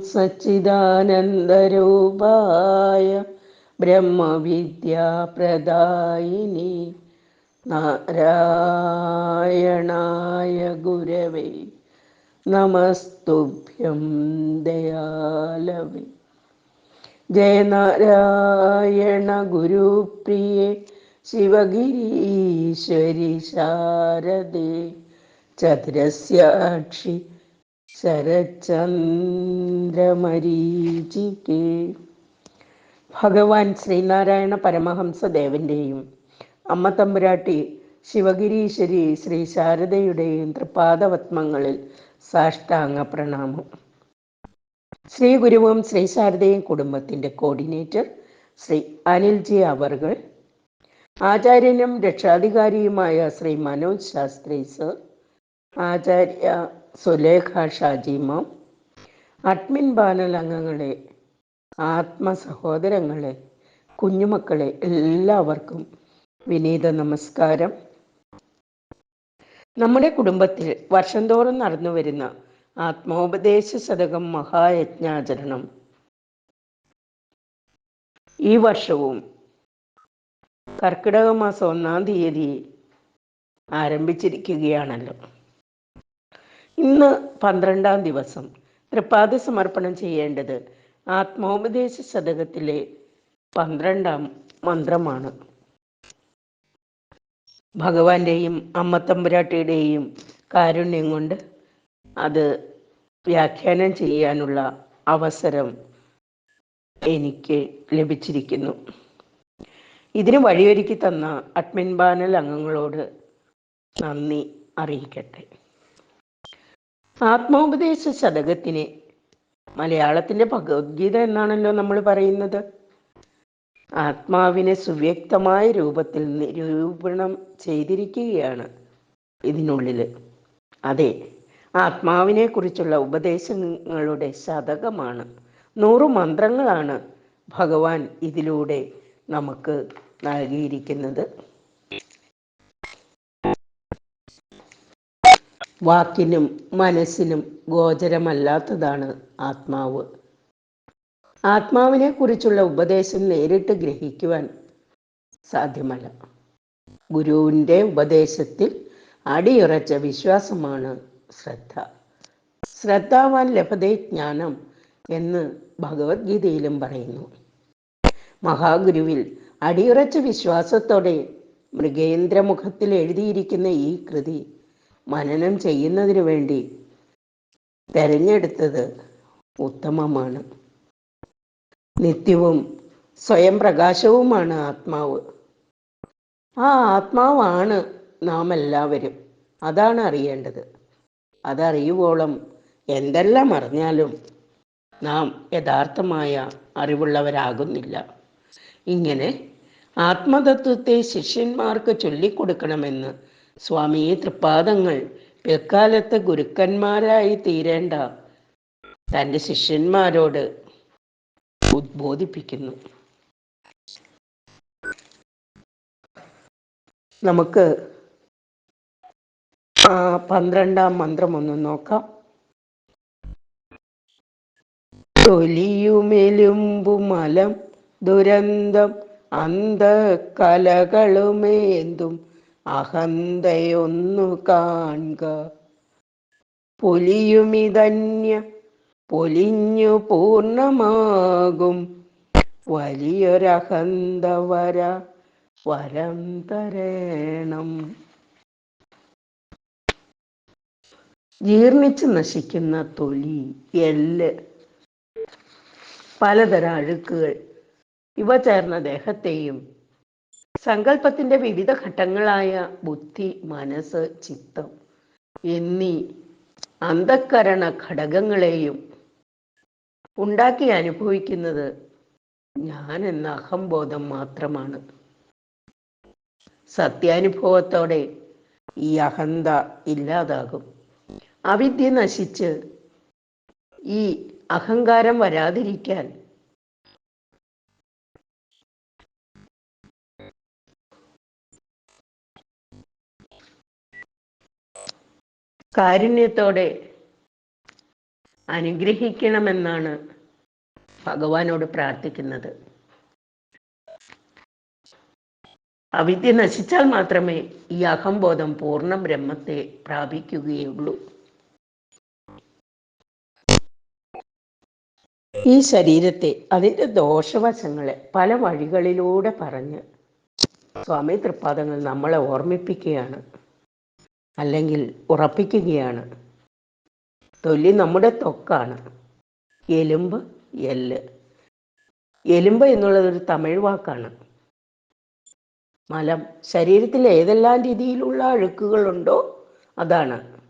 സച്ചിദാനന്ദരൂപായ ബ്രഹ്മവിദ്യാപ്രദായിനി നാരായണായ ഗുരവേ നമസ്തുഭ്യം ദയാലവേ. ജയനാരായണ ഗുരുപ്രിയേ ശിവഗിരീശ്വരി ശാരദേ ചതുരസ്യാക്ഷി ശരചന്ദ്രമരീചികേ ഭഗവാൻ ശ്രീനാരായണ പരമഹംസദേവന്റെയും അമ്മ തമ്പുരാട്ടി ശിവഗിരീശ്വരി ശ്രീ ശാരദയുടെയും തൃപാദപത്മങ്ങളിൽ സാഷ്ടാംഗ പ്രണാമം. ശ്രീ ഗുരുവും ശ്രീ ശാരദയും കുടുംബത്തിന്റെ കോർഡിനേറ്റർ ശ്രീ അനിൽജി അവർകൾ. ആചാര്യനും രക്ഷാധികാരിയുമായ ശ്രീ മനോജ് ശാസ്ത്രി സർ. ആചാര്യ സുലേഖ ഷാജിമാം അഡ്മിൻ പാനൽ അംഗങ്ങളെ ആത്മ സഹോദരങ്ങളെ കുഞ്ഞുമക്കളെ എല്ലാവർക്കും വിനീത നമസ്കാരം. നമ്മുടെ കുടുംബത്തിൽ വർഷം തോറും നടന്നു വരുന്ന ആത്മോപദേശ ശതകം മഹായജ്ഞാചരണം. ഈ വർഷവും കർക്കിടക മാസം ഒന്നാം തീയതി ആരംഭിച്ചിരിക്കുകയാണല്ലോ. ഇന്ന് പന്ത്രണ്ടാം ദിവസം തൃപ്പാദ സമർപ്പണം ചെയ്യേണ്ടത് ആത്മോപദേശ ശതകത്തിലെ പന്ത്രണ്ടാം മന്ത്രമാണ്. ഭഗവാന്റെയും അമ്മത്തമ്പുരാട്ടിയുടെയും കാരുണ്യം കൊണ്ട് അത് വ്യാഖ്യാനം ചെയ്യാനുള്ള അവസരം എനിക്ക് ലഭിച്ചിരിക്കുന്നു. ഇതിന് വഴിയൊരുക്കി തന്ന അഡ്മിൻ പാനൽ അംഗങ്ങളോട് നന്ദി അറിയിക്കട്ടെ. ആത്മോപദേശ ശതകത്തിന് മലയാളത്തിന്റെ ഭഗവത്ഗീത എന്നാണല്ലോ നമ്മൾ പറയുന്നത്. ആത്മാവിനെ സുവ്യക്തമായ രൂപത്തിൽ നിരൂപണം ചെയ്തിരിക്കുകയാണ് ഇതിനുള്ളിൽ. അതെ ആത്മാവിനെ കുറിച്ചുള്ള ഉപദേശങ്ങളുടെ ശതകമാണ്. നൂറു മന്ത്രങ്ങളാണ് ഭഗവാൻ ഇതിലൂടെ നമുക്ക് നൽകിയിരിക്കുന്നത്. വാക്കിനും മനസ്സിനും ഗോചരമല്ലാത്തതാണ് ആത്മാവ്. ആത്മാവിനെ കുറിച്ചുള്ള ഉപദേശം നേരിട്ട് ഗ്രഹിക്കുവാൻ സാധ്യമല്ല. ഗുരുവിന്റെ ഉപദേശത്തിൽ അടിയുറച്ച വിശ്വാസമാണ് ശ്രദ്ധ. ശ്രദ്ധാവാൻ ലഭതേ ജ്ഞാനം എന്ന് ഭഗവത്ഗീതയിലും പറയുന്നു. മഹാഗുരുവിൽ അടിയുറച്ച വിശ്വാസത്തോടെ മൃഗേന്ദ്രമുഖത്തിൽ എഴുതിയിരിക്കുന്ന ഈ കൃതി മനനം ചെയ്യുന്നതിന് വേണ്ടി തെരഞ്ഞെടുത്തത് ഉത്തമമാണ്. നിത്യവും സ്വയം പ്രകാശവുമാണ് ആത്മാവ്. ആ ആത്മാവാണ് നാം എല്ലാവരും അതാണ് അറിയേണ്ടത്. അതറിയുവോളം എന്തെല്ലാം അറിഞ്ഞാലും നാം യഥാർത്ഥമായ അറിവുള്ളവരാകുന്നില്ല. ഇങ്ങനെ ആത്മതത്വത്തെ ശിഷ്യന്മാർക്ക് ചൊല്ലിക്കൊടുക്കണമെന്ന് സ്വാമി തൃപ്പാദങ്ങൾ. പിൽക്കാലത്ത് ഗുരുക്കന്മാരായി തീരേണ്ട തന്റെ ശിഷ്യന്മാരോട് ഉദ്ബോധിപ്പിക്കുന്നു. നമുക്ക് ആ പന്ത്രണ്ടാം മന്ത്രം ഒന്ന് നോക്കാം. തൊലിയുമെലുമ്പുമലം ദുരന്തം അന്ധകലകളുമേന്തും അഹന്തയൊന്നു കാണുക. പൊലിയുമിതന്യ പൊലിഞ്ഞു പൂർണമാകും വലിയൊരഹന്ത വര വരം തരേണം. ജീർണിച്ച് നശിക്കുന്ന തൊലി എല്ല് പലതരം അഴുക്കുകൾ ഇവ ചേർന്ന ദേഹത്തെയും സങ്കല്പത്തിന്റെ വിവിധ ഘട്ടങ്ങളായ ബുദ്ധി മനസ്സ് ചിത്തം എന്നീ അന്ധക്കരണ ഘടകങ്ങളെയും ഉണ്ടാക്കി അനുഭവിക്കുന്നത് ഞാൻ എന്ന അഹംബോധം മാത്രമാണ്. സത്യാനുഭവത്തോടെ ഈ അഹന്ത ഇല്ലാതാകും. അവിദ്യ നശിച്ച് ഈ അഹങ്കാരം വരാതിരിക്കാൻ കാരുണ്യത്തോടെ അനുഗ്രഹിക്കണമെന്നാണ് ഭഗവാനോട് പ്രാർത്ഥിക്കുന്നത്. അവിദ്യ നശിച്ചാൽ മാത്രമേ ഈ അഹംബോധം പൂർണ ബ്രഹ്മത്തെ പ്രാപിക്കുകയുള്ളൂ. ഈ ശരീരത്തെ അതിന്റെ ദോഷവശങ്ങളെ പല വഴികളിലൂടെ പറഞ്ഞ് സ്വാമി തൃപ്പാദങ്ങൾ നമ്മളെ ഓർമ്മിപ്പിക്കുകയാണ്. അല്ലെങ്കിൽ ഉറപ്പിക്കുകയാണ്. തൊലി നമ്മുടെ ത്വക്കാണ് എലുമ്പ് എല്ല്. എലുമ്പ് എന്നുള്ളത് ഒരു തമിഴ് വാക്കാണ്. മലം ശരീരത്തിൽ ഏതെല്ലാം രീതിയിലുള്ള അഴുക്കുകളുണ്ടോ അതാണ്.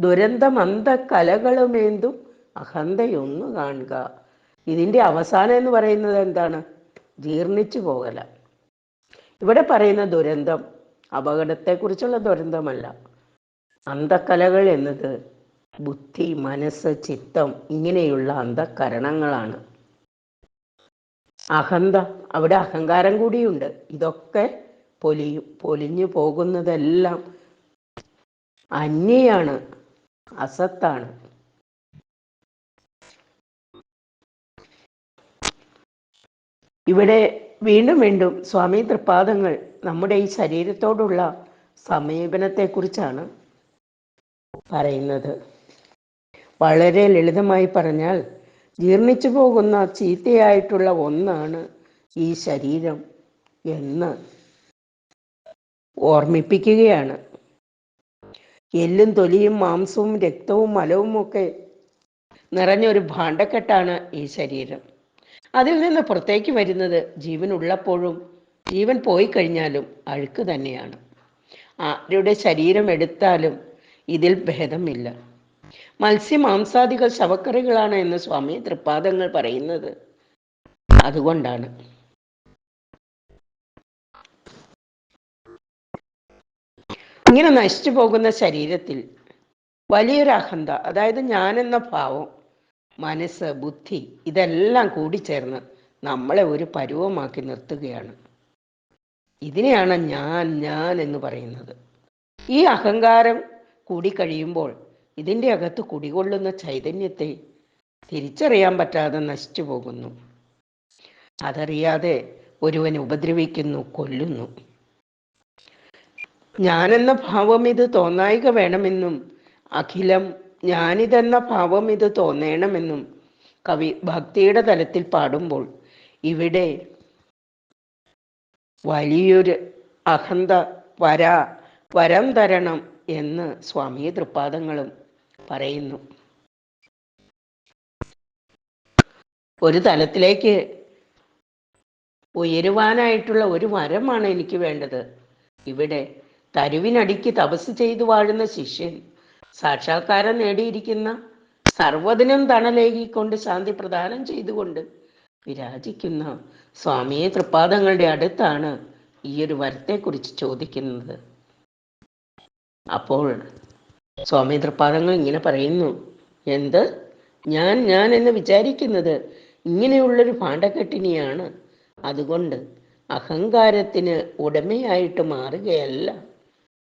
ദുരന്തമന്ത കലകളുമേന്തും അഹന്തയൊന്നു കാണുക. ഇതിന്റെ അവസാനം എന്ന് പറയുന്നത് എന്താണ്? ജീർണിച്ചു പോകല. ഇവിടെ പറയുന്ന ദുരന്തം അപകടത്തെക്കുറിച്ചുള്ള ദുരന്തമല്ല. അന്ധക്കലകൾ എന്നത് ബുദ്ധി മനസ്സ് ചിത്തം ഇങ്ങനെയുള്ള അന്ധകരണങ്ങളാണ്. അഹന്ത അവിടെ അഹങ്കാരം കൂടിയുണ്ട്. ഇതൊക്കെ പൊലി പൊലിഞ്ഞു പോകുന്നതെല്ലാം അന്യയാണ് അസത്താണ്. ഇവിടെ വീണ്ടും വീണ്ടും സ്വാമി തൃപ്പാദങ്ങൾ നമ്മുടെ ഈ ശരീരത്തോടുള്ള സമീപനത്തെക്കുറിച്ചാണ് പറയുന്നത്. വളരെ ലളിതമായി പറഞ്ഞാൽ ജീർണിച്ചു പോകുന്ന ചീത്തയായിട്ടുള്ള ഒന്നാണ് ഈ ശരീരം എന്ന് ഓർമ്മിപ്പിക്കുകയാണ്. എല്ലും തൊലിയും മാംസവും രക്തവും മലവും ഒക്കെ നിറഞ്ഞൊരു ഭാണ്ഡക്കെട്ടാണ് ഈ ശരീരം. അതിൽ നിന്ന് പുറത്തേക്ക് വരുന്നത് ജീവൻ ഉള്ളപ്പോഴും ജീവൻ പോയി കഴിഞ്ഞാലും അഴുക്ക് തന്നെയാണ്. ആരുടെ ശരീരം എടുത്താലും ഇതിൽ ഭേദമില്ല. മത്സ്യമാംസാദികൾ ശവക്കറികളാണ് എന്ന് സ്വാമി തൃപ്പാദങ്ങൾ പറയുന്നത്. അതുകൊണ്ടാണ്. ഇങ്ങനെ നശിച്ചു പോകുന്ന ശരീരത്തിൽ വലിയൊരു അഹന്ത അതായത് ഞാനെന്ന ഭാവം മനസ്സ് ബുദ്ധി ഇതെല്ലാം കൂടിച്ചേർന്ന് നമ്മളെ ഒരു പരുവമാക്കി നിർത്തുകയാണ്. ഇതിനെയാണ് ഞാൻ ഞാൻ എന്ന് പറയുന്നത്. ഈ അഹങ്കാരം കൂടി കഴിയുമ്പോൾ ഇതിന്റെ അകത്ത് കുടികൊള്ളുന്ന ചൈതന്യത്തെ തിരിച്ചറിയാൻ പറ്റാതെ നശിച്ചു പോകുന്നു. അതറിയാതെ ഒരുവൻ ഉപദ്രവിക്കുന്നു കൊല്ലുന്നു. ഞാനെന്ന ഭാവം ഇത് തോന്നായിക വേണമെന്നും അഖിലം ഞാനിതെന്ന ഭാവം ഇത് തോന്നേണമെന്നും കവി ഭക്തിയുടെ തലത്തിൽ പാടുമ്പോൾ ഇവിടെ വലിയൊരു അഹന്ത വരാ വരം തരണം എന്ന് സ്വാമി തൃപ്പാദങ്ങളും പറയുന്നു. ഒരു തലത്തിലേക്ക് ഉയരുവാനായിട്ടുള്ള ഒരു വരമാണ് എനിക്ക് വേണ്ടത്. ഇവിടെ തരുവിനടിക്ക് തപസ് ചെയ്തു വാഴുന്ന ശിഷ്യൻ സാക്ഷാത്കാരം നേടിയിരിക്കുന്ന സർവതിനും തണലേകിക്കൊണ്ട് ശാന്തി പ്രദാനം ചെയ്തുകൊണ്ട് വിരാജിക്കുന്ന സ്വാമിയെ തൃപ്പാദങ്ങളുടെ അടുത്താണ് ഈ ഒരു വരത്തെക്കുറിച്ച് ചോദിക്കുന്നത്. അപ്പോൾ സ്വാമി തൃപ്പാദങ്ങൾ ഇങ്ങനെ പറയുന്നു എന്ത്? ഞാൻ ഞാൻ എന്ന് വിചാരിക്കുന്നത് ഇങ്ങനെയുള്ളൊരു പാണ്ഡക്കെട്ടിനിയാണ് അതുകൊണ്ട് അഹങ്കാരത്തിന് ഉടമയായിട്ട് മാറുകയല്ല.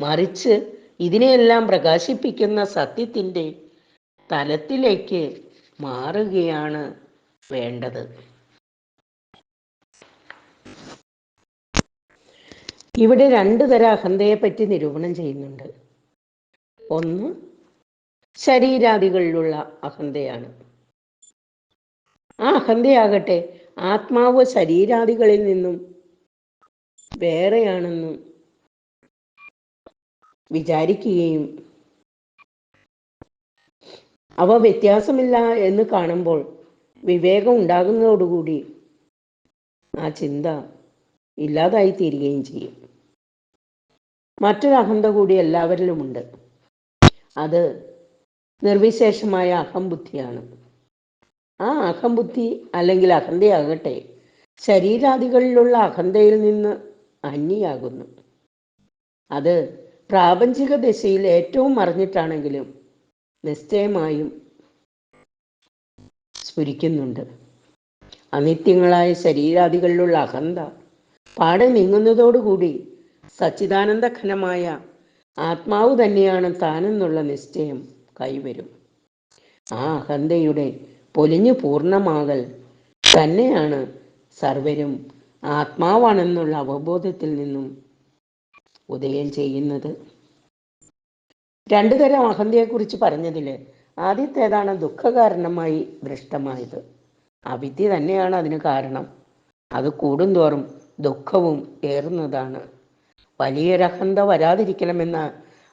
മറിച്ച് ഇതിനെയെല്ലാം പ്രകാശിപ്പിക്കുന്ന സത്യത്തിന്റെ തലത്തിലേക്ക് മാറുകയാണ് വേണ്ടത്. ഇവിടെ രണ്ടു തര അഹന്തയെ പറ്റി നിരൂപണം ചെയ്യുന്നുണ്ട്. ഒന്ന് ശരീരാദികളിലുള്ള അഹന്തയാണ്. ആ അഹന്തയാകട്ടെ ആത്മാവ് ശരീരാദികളിൽ നിന്നും വേറെയാണെന്നും വിചാരിക്കുകയും. അവ വ്യത്യാസമില്ല എന്ന് കാണുമ്പോൾ വിവേകം ഉണ്ടാകുന്നതോടുകൂടി ആ ചിന്ത ഇല്ലാതായി തീരുകയും ചെയ്യും. മറ്റൊരു അഹന്ത കൂടി എല്ലാവരിലുമുണ്ട്. അത് നിർവിശേഷമായ അഹംബുദ്ധിയാണ്. ആ അഹംബുദ്ധി അല്ലെങ്കിൽ അഹന്തയാകട്ടെ ശരീരാദികളിലുള്ള അഹന്തയിൽ നിന്ന് അന്യയാകുന്നു. അത് പ്രാപഞ്ചിക ദശയിൽ ഏറ്റവും മറിഞ്ഞിട്ടാണെങ്കിലും നിശ്ചയമായും സ്ഫുരിക്കുന്നുണ്ട്. അനിത്യങ്ങളായ ശരീരാദികളിലുള്ള അഹന്ത പാടെ നീങ്ങുന്നതോടുകൂടി സച്ചിദാനന്ദഘനമായ ആത്മാവ് തന്നെയാണ് താനെന്നുള്ള നിശ്ചയം കൈവരും. ആ അഹന്തയുടെ പൊലിഞ്ഞു പൂർണമാകൽ തന്നെയാണ് സർവരും ആത്മാവാണെന്നുള്ള അവബോധത്തിൽ നിന്നും ഉദയം ചെയ്യുന്നത്. രണ്ടു തരം അഹന്തയെക്കുറിച്ച് പറഞ്ഞതിൽ ആദ്യത്തേതാണ് ദുഃഖകാരണമായി ദൃഷ്ടമായത് അവിദ്യ തന്നെയാണ് അതിന് കാരണം. അത് കൂടുന്തോറും ദുഃഖവും ഏറുന്നതാണ്. വലിയൊരഹന്ത വരാതിരിക്കണമെന്ന്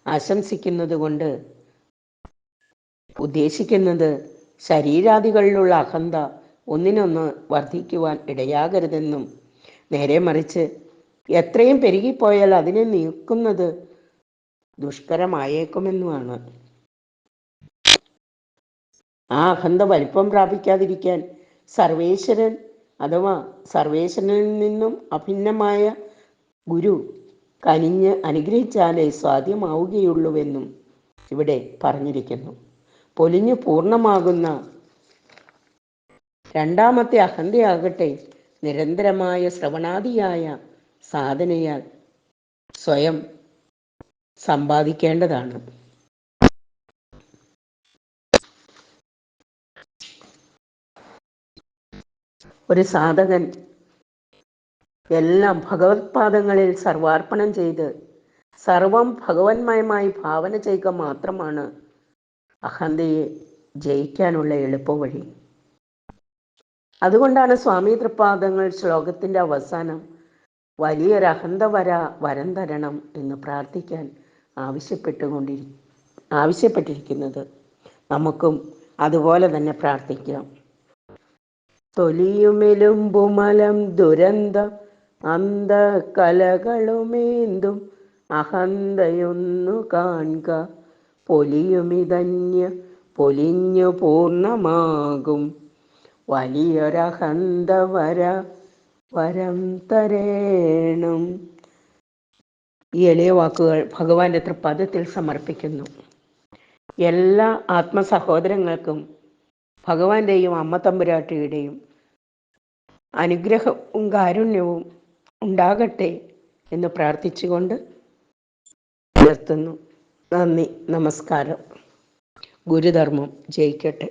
ആശംസിക്കുന്നത് കൊണ്ട് ഉദ്ദേശിക്കുന്നത് ശരീരാദികളിലുള്ള അഹന്ത ഒന്നിനൊന്ന് വർദ്ധിക്കുവാൻ ഇടയാകരുതെന്നും നേരെ മറിച്ച് എത്രയും പെരുകിപ്പോയാൽ അതിനെ നീക്കുന്നത് ദുഷ്കരമായേക്കുമെന്നുമാണ്. ആ അഹന്ത വലിപ്പം പ്രാപിക്കാതിരിക്കാൻ സർവേശ്വരൻ അഥവാ സർവേശ്വരനിൽ നിന്നും അഭിന്നമായ ഗുരു കനിഞ്ഞ് അനുഗ്രഹിച്ചാലേ സാധ്യമാവുകയുള്ളൂവെന്നും ഇവിടെ പറഞ്ഞിരിക്കുന്നു. പൊലിഞ്ഞു പൂർണമാകുന്ന രണ്ടാമത്തെ അഹന്തയാകട്ടെ നിരന്തരമായ ശ്രവണാദിയായ സാധനയാൽ സ്വയം സമ്പാദിക്കേണ്ടതാണ്. ഒരു സാധകൻ എല്ലാം ഭഗവത്പാദങ്ങളിൽ സർവാർപ്പണം ചെയ്ത് സർവം ഭഗവന്മയമായി ഭാവന ചെയ്യുക മാത്രമാണ് അഹന്തയെ ജയിക്കാനുള്ള എളുപ്പവഴി. അതുകൊണ്ടാണ് സ്വാമി തൃപ്പാദങ്ങൾ ശ്ലോകത്തിന്റെ അവസാനം വലിയൊരു അഹന്ത വര വരം തരണം എന്ന് പ്രാർത്ഥിക്കാൻ ആവശ്യപ്പെട്ടുകൊണ്ടിരി ആവശ്യപ്പെട്ടിരിക്കുന്നത്. നമുക്കും അതുപോലെ തന്നെ പ്രാർത്ഥിക്കാം. തൊലിയുമെലുമ്പുമലം ദുരന്ത അന്ത കലകളുമേന്തും അഹന്തയൊന്നു കാൺക പൊലിയുമിതന്യ പൊലിഞ്ഞു പൂർണമാകും. വലിയൊരഹന്ത വര വരം തരേണം. ഈ എളിയ വാക്കുകൾ ഭഗവാന്റെ തൃപ്പദത്തിൽ സമർപ്പിക്കുന്നു. എല്ലാ ആത്മസഹോദരങ്ങൾക്കും ഭഗവാന്റെയും അമ്മ തമ്പുരാട്ടിയുടെയും അനുഗ്രഹവും കാരുണ്യവും ഉണ്ടാകട്ടെ എന്ന് പ്രാർത്ഥിച്ചുകൊണ്ട് നിർത്തുന്നു. നന്ദി നമസ്കാരം. ഗുരുധർമ്മം ജയിക്കട്ടെ.